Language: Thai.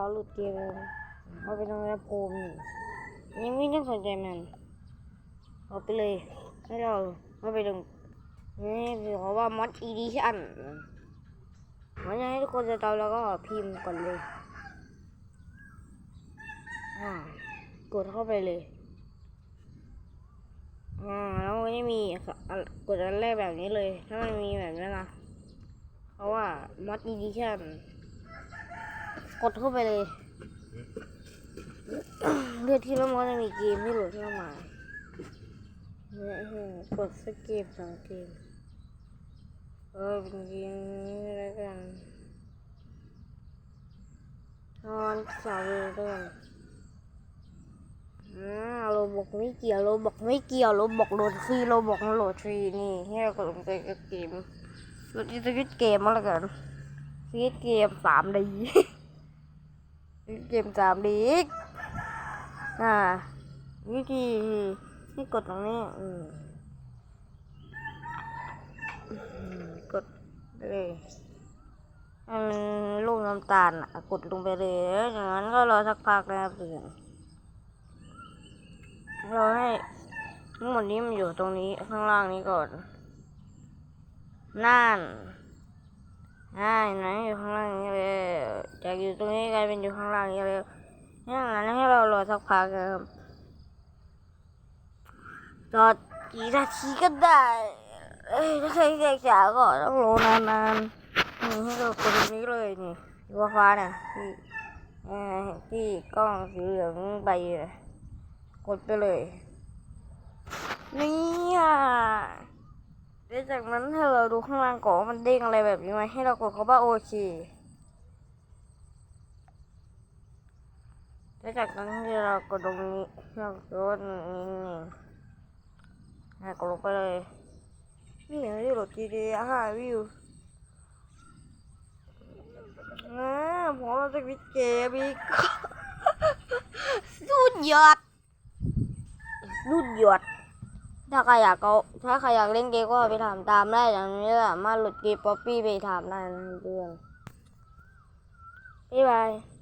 าวหลุดเกมเอาไปทำอะไรโพมอยู่ยังไม่ต้องสนใจมันเอาไปเลยให้เราเอาไปลงนี่คือเขาว่ามอดอีดิชั่นมันจะให้ทุกคนจะเตาแล้วก็พิมพ์ก่อนเลยอ่ากดเข้าไปเลยอ่าแล้วมันก็จะมีอะกดอันแรกแบบนี้เลย ถ้ามันมีแบบนี้นะ เพราะว่ามอดอีดิชั่น กดเข้าไปเลย เลือดที่แล้วมันจะมีเกมที่โหลดเข้ามาเนี่ยกดสักเกมสองเกมเออเป็นเกมนี้แล้วกันนอนสาวเลยแล้วกันอ่าโรบอกไม่เกี่ยวโรบอกไม่เกี่ยวโรบอกโหลดฟรีโรบอกโหลดฟรีนี่ให้เรากดลงไปกับเกมโหลดสวิตเกมมาแล้วกันสวิตเกมสามดี เกมสามดีอีกอ่าวิธีที่กดตรงนี้อืมกดไปเลยให้มันลูกน้ำตาลอะกดลงไปเลยแล้วจากนั้นก็รอสักพักนะครับเพื่อนรอให้ทั้งหมดนี้มันอยู่ตรงนี้ข้างล่างนี้ก่อนนั่น ใช่นอยู่ข้างล่างนี้เลยจากอยู่ตรงนี้กลายเป็นอยู่ข้างล่างนี้เลยอย่นั้นให้เรารอสักพักครับรอกี่นาทีก็ได้เอ้ยถ้าใครใครจ๋าก็ต้องรอนานๆนี่ให้เรากดตรงนี้เลยนี่ดูฟ้าเนี่ยที่เอ่อที่กล้องสีเหลืองใบเลยกดไปเลยนี่อะ เดี๋ยวจากนั้นถ้าเราดูข้างล่างก่อนว่ามันเด้งอะไรแบบนี้ไหมให้เรากดคำว่าโอเคแล้วจากนั้นเรากดตรงนี้เรากดนี้นี่ให้กดลงไปเลยนี่อย่างที่โหลดจีดีห้าวิวนะพอเราจะวิเกมอีกสุดยอดสุดยอด ถ้าใครอยากก็ถ้าใครอยากเล่นเกมก็ไปถามตามได้อย่างนี้แหละมาหลุดเกมป๊อปปี้ไปถามได้นะเพื่อนบ๊ายบาย